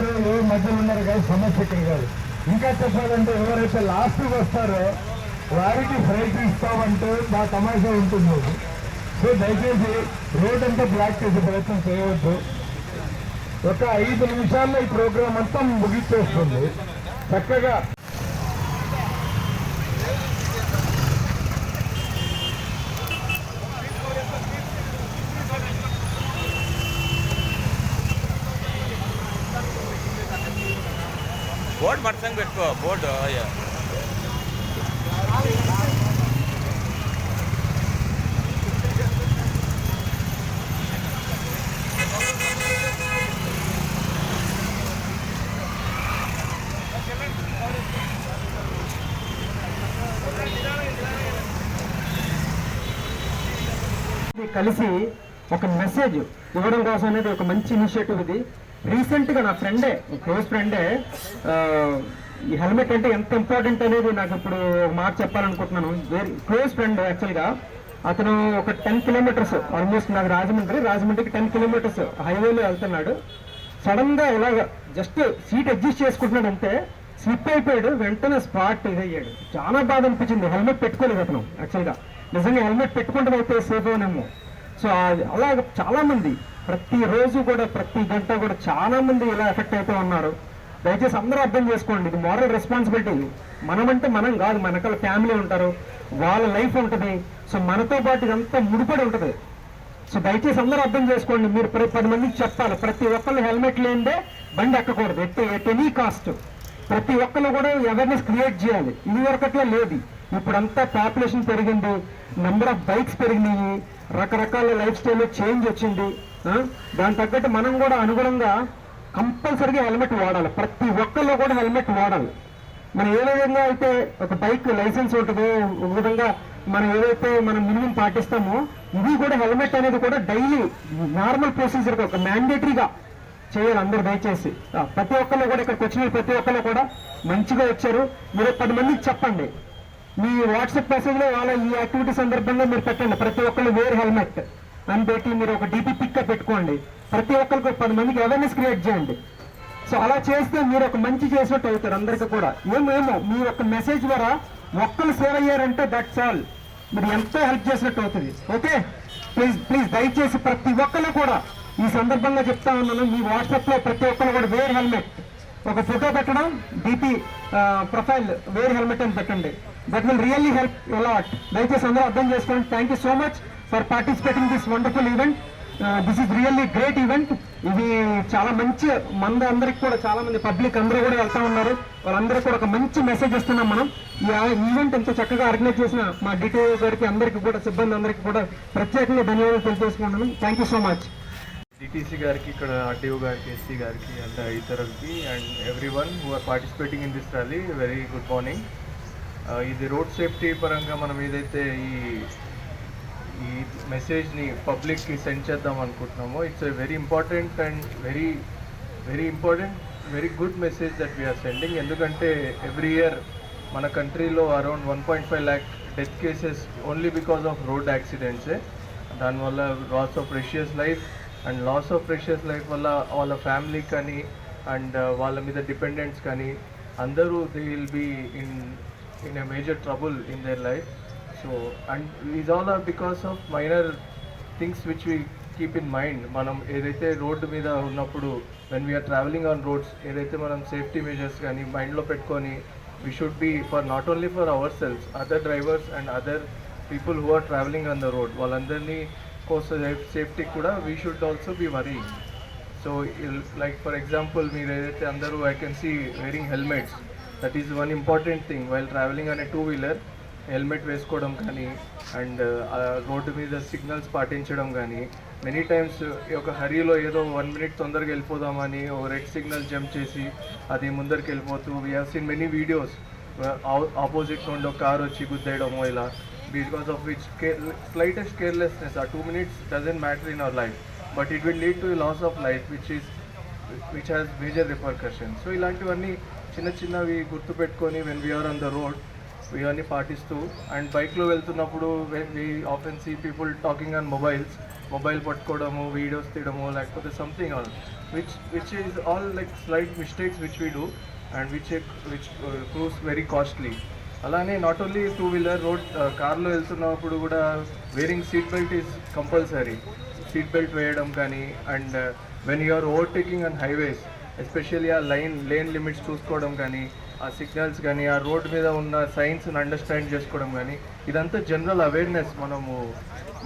ఉన్నారు ఎవరు మధ్యలో ఉన్నారు కాదు సమస్య ఇక్కడ కాదు ఇంకా చెప్పాలంటే ఎవరైతే లాస్ట్కి వస్తారో వారికి ఫ్రైట్ ఇస్తామంటే మా తమాషా ఉంటుంది. సో దయచేసి రోడ్ అంతా బ్లాక్ చేసే ప్రయత్నం చేయవద్దు. ఒక ఐదు నిమిషాల్లో ఈ ప్రోగ్రాం అంతా ముగిచ్చేస్తుంది చక్కగా బోర్డు మట్టంగా పెట్టుకో బోర్డు అయ్యా ఇది కలిసి ఒక మెసేజ్ ఇవ్వడం కోసం అనేది ఒక మంచి ఇనిషియేటివ్ ఇది రీసెంట్గా నా ఫ్రెండే క్లోజ్ ఫ్రెండే ఈ హెల్మెట్ అంటే ఎంత ఇంపార్టెంట్ అనేది నాకు ఇప్పుడు మాట చెప్పాలనుకుంటున్నాను. వెరీ క్లోజ్ ఫ్రెండ్ యాక్చువల్గా అతను ఒక టెన్ కిలోమీటర్స్ ఆల్మోస్ట్ నాకు రాజమండ్రి రాజమండ్రికి టెన్ కిలోమీటర్స్ హైవేలో వెళ్తున్నాడు. సడన్గా ఇలాగ జస్ట్ సీట్ అడ్జస్ట్ చేసుకుంటున్నాడు అంతే స్లిప్ అయిపోయాడు వెంటనే స్పాట్ ఇదయ్యాడు చాలా బాధ అనిపించింది. హెల్మెట్ పెట్టుకోలేదు అతను యాక్చువల్గా నిజంగా హెల్మెట్ పెట్టుకుంటే అయితే సేఫ్ అవునేమో సో అది చాలామంది ప్రతి రోజు కూడా ప్రతి గంట కూడా చాలా మంది ఇలా ఎఫెక్ట్ అవుతూ ఉన్నారు. దయచేసి అందరూ అర్థం చేసుకోండి ఇది మారల్ రెస్పాన్సిబిలిటీ మనమంటే మనం కాదు మనకల ఫ్యామిలీ ఉంటారు వాళ్ళ లైఫ్ ఉంటుంది. సో మనతో పాటు ఇదంతా ముడిపడి ఉంటుంది. సో దయచేసి అందరూ అర్థం చేసుకోండి మీరు ప్రతి పది మందికి చెప్పాలి. ప్రతి ఒక్కళ్ళు హెల్మెట్ లేనిదే బండి ఎక్కకూడదు. ఎట్ ఎట్ ఎనీ కాస్ట్ ప్రతి ఒక్కళ్ళు కూడా అవేర్నెస్ క్రియేట్ చేయాలి. ఇది వరకట్లో లేదు. ఇప్పుడంతా పాపులేషన్ పెరిగింది నెంబర్ ఆఫ్ బైక్స్ పెరిగినాయి రకరకాల లైఫ్ స్టైల్ చేంజ్ వచ్చింది. దాని తగ్గట్టు మనం కూడా అనుగుణంగా కంపల్సరీగా హెల్మెట్ వాడాలి. ప్రతి ఒక్కళ్ళు కూడా హెల్మెట్ వాడాలి. మనం ఏ విధంగా అయితే ఒక బైక్ లైసెన్స్ ఉంటుంది ఒక విధంగా మనం ఏదైతే మనం మినిమం పాటిస్తామో ఇది కూడా హెల్మెట్ అనేది కూడా డైలీ నార్మల్ ప్రొసీజర్ ఒక మ్యాండేటరీగా చేయాలి అందరూ దయచేసి. ప్రతి ఒక్కళ్ళు కూడా ఇక్కడికి వచ్చిన ప్రతి ఒక్కళ్ళు కూడా మంచిగా వచ్చారు. మీరు పది మందికి చెప్పండి. మీ వాట్సాప్ మెసేజ్లో వాళ్ళ ఈ యాక్టివిటీ సందర్భంగా మీరు పెట్టండి. ప్రతి ఒక్కళ్ళు వేర్ హెల్మెట్ అని పెట్టి మీరు ఒక డీపీ పిక్ పెట్టుకోండి. ప్రతి ఒక్కరికి పది మందికి అవేర్నెస్ క్రియేట్ చేయండి. సో అలా చేస్తే మీరు ఒక మంచి చేసినట్టు అవుతారు అందరికీ కూడా. ఏమేమో మీ యొక్క మెసేజ్ ద్వారా ఒక్కరు సేవ్ అయ్యారంటే దట్స్ ఆల్ మీరు ఎంతో హెల్ప్ చేసినట్టు అవుతుంది. ఓకే ప్లీజ్ ప్లీజ్ దయచేసి ప్రతి ఒక్కరు కూడా ఈ సందర్భంగా చెప్తా ఉన్నాను. మీ వాట్సాప్లో ప్రతి ఒక్కరు కూడా వేర్ హెల్మెట్. ఒక ఫోటో పెట్టడం డిపి ప్రొఫైల్ వేర్ హెల్మెట్ అని పెట్టండి. That will really help a lot దయచేసి అందరూ అర్థం చేసుకోండి. Thank you so much for participating this wonderful event this is really great event ఇది చాలా మంచి మంది అందరికి కూడా చాలా మంది పబ్లిక్ అందరూ కూడా వెళ్తా ఉన్నారు. వాళ్ళందరూ కూడా ఒక మంచి మెసేజ్ ఇస్తున్నాం మనం. ఈ ఈవెంట్ ఎంతో చక్కగా ఆర్గనైజ్ చేసిన మా డిటిఓ గారికి అందరికీ కూడా సిబ్బంది అందరికీ కూడా ప్రత్యేకంగా ధన్యవాదాలు తెలియజేసుకుంటున్నాను. Thank you so much DTC గారికి ఇక్కడ ఆర్టీఓ గారికి ఎస్సీ గారికి అండ్ ఇతరులకి and every one who are participating in this rally very good morning ఇది రోడ్ సేఫ్టీ పరంగా మనం ఏదైతే ఈ ఈ మెసేజ్ని పబ్లిక్కి సెండ్ చేద్దాం అనుకుంటున్నామో it's a very important and very very important very good message that we are sending ఎందుకంటే ఎవ్రీ ఇయర్ మన కంట్రీలో around one point five lakh death cases only because of road యాక్సిడెంట్సే దానివల్ల loss of precious life and loss of precious life వల్ల వాళ్ళ family కానీ and వాళ్ళ మీద dependents కానీ అందరూ they will be in in a major trouble in their life so and is all are because of minor things which we keep in mind మనం ఏదైతే road మీద ఉన్నప్పుడు when we are travelling on roads ఏదైతే మనం safety measures కానీ మైండ్లో పెట్టుకొని we should be for not only for our selves other drivers and other people who are travelling on the road వాళ్ళందరినీ కోసం సేఫ్టీ కూడా we should also be worry so like for example మీరు ఏదైతే అందరూ I can see wearing helmets that is one important thing while travelling అనే two wheeler helmet వేసుకోవడం కానీ and road మీద సిగ్నల్స్ పాటించడం కానీ మెనీ టైమ్స్ ఒక హరీలో ఏదో వన్ మినిట్ తొందరగా వెళ్ళిపోదామని ఓ రెడ్ సిగ్నల్ జంప్ చేసి అది ముందరికి వెళ్ళిపోతూ we have seen many videos opposite నుండి ఒక కార్ వచ్చి గుద్దేయడము ఇలా because of which care slightest carelessness a two minutes doesn't matter in our life but it will lead to loss of life which is which has major repercussion so ఇలాంటివన్నీ చిన్న చిన్నవి గుర్తుపెట్టుకొని when we are on the road ఇవన్నీ పాటిస్తూ and బైక్లో వెళ్తున్నప్పుడు we often see people talking on mobiles mobile పట్టుకోవడము videos తీయడము లేకపోతే something all which which is all like slight mistakes which we do and which which proves very costly అలానే not only two wheeler road కార్లో వెళ్తున్నప్పుడు కూడా wearing seat belt is compulsory seat belt వేయడం కానీ and when you are overtaking and highways especially uh line lane limits చూసుకోవడం కానీ ఆ signals కానీ ఆ రోడ్ మీద ఉన్న సైన్స్ని అండర్స్టాండ్ చేసుకోవడం కానీ ఇదంతా జనరల్ అవేర్నెస్ మనము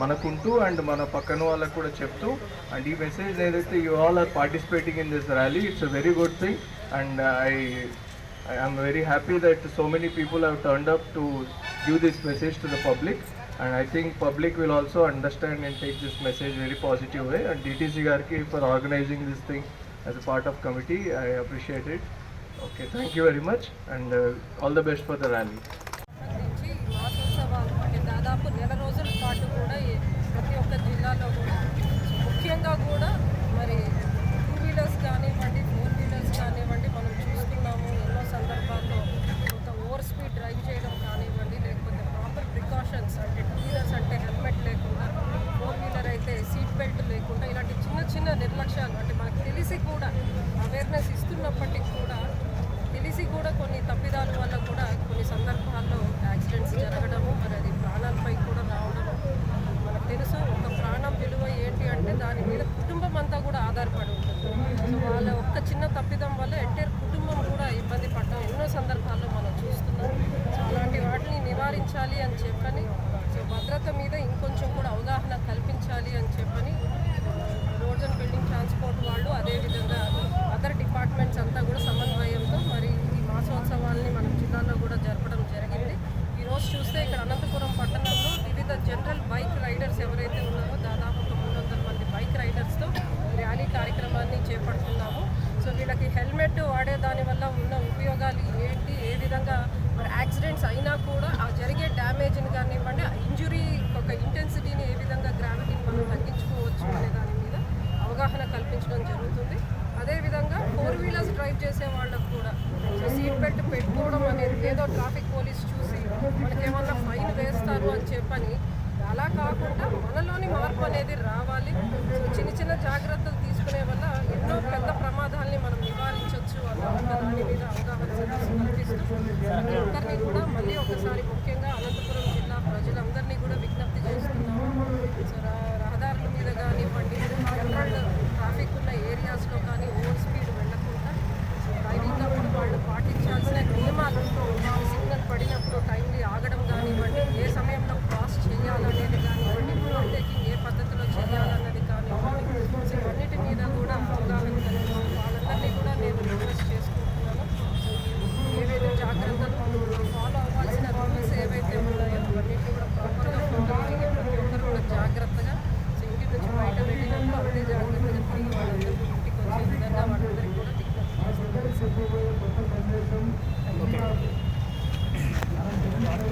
మనకుంటూ అండ్ మన పక్కన వాళ్ళకు కూడా చెప్తూ అండ్ ఈ మెసేజ్ ఏదైతే you all are participating in this rally it's very good thing. And I I'm very happy that so many people have turned up to give this message to the public. And I think public will also understand and take this message very positive way. And DTC గారికి for organising this thing. As a part of committee. I appreciate it. Okay, thank you very much and uh, all the best for the rally. దాని మీద కుటుంబం అంతా కూడా ఆధారపడి ఉంటుంది. So వాళ్ళ ఒక్క చిన్న తప్పిదం వల్ల ఎంటైర్ కుటుంబం కూడా ఇబ్బంది పడడం ఎన్నో సందర్భాల్లో మనం చూస్తున్నాం. సో అలాంటి వాటిని నివారించాలి అని చెప్పని సో భద్రత మీద ఇంకొంచెం కూడా అవగాహన కల్పించాలి అని చెప్పని రోడ్స్ అండ్ బిల్డింగ్ ట్రాన్స్పోర్ట్ వాళ్ళు అదేవిధంగా అదర్ డిపార్ట్మెంట్స్ అంతా కూడా సమన్వయంతో మరి ఈ మాసోత్సవాల్ని మన జిల్లాలో కూడా జరపడం జరిగింది ఈరోజు చూస్తే ఇక్కడ అనంతపురం పట్టణంలో వివిధ జనరల్ బైక్ రైడర్స్ ఎవరైతే ఉన్నారో దాదాపు ఒక మూడు వందల మంది బైక్ రైడర్స్తో ర్యాలీ కార్యక్రమాన్ని చేపడుతున్నాము. సో వీళ్ళకి హెల్మెట్ వాడే దాని వల్ల ఉన్న ఉపయోగాలు ఏంటి ఏ విధంగా మరి యాక్సిడెంట్స్ అయినా కూడా ఆ జరిగే డ్యామేజ్ని కానివ్వండి ఆ ఇంజురీ ఒక ఇంటెన్సిటీని ఏ విధంగా గ్రావిటీని మనం తగ్గించుకోవచ్చు అనే దాని మీద అవగాహన కల్పించడం జరుగుతుంది. అదేవిధంగా ఫోర్ వీలర్స్ డ్రైవ్ చేసే వాళ్ళకు కూడా సో సీట్ బెల్ట్ పెట్టుకోవడం అనేది ఏదో ట్రాఫిక్ పోలీస్ చూసి మనకి ఏమన్నా ఫైన్ వేస్తారు అని చెప్పని అలా కాకుండా మనలోని మార్పు అనేది రావాలి. ప్రతి ఒక్కరిని కూడా మళ్ళీ ఒకసారి ముఖ్యంగా అనంతపురం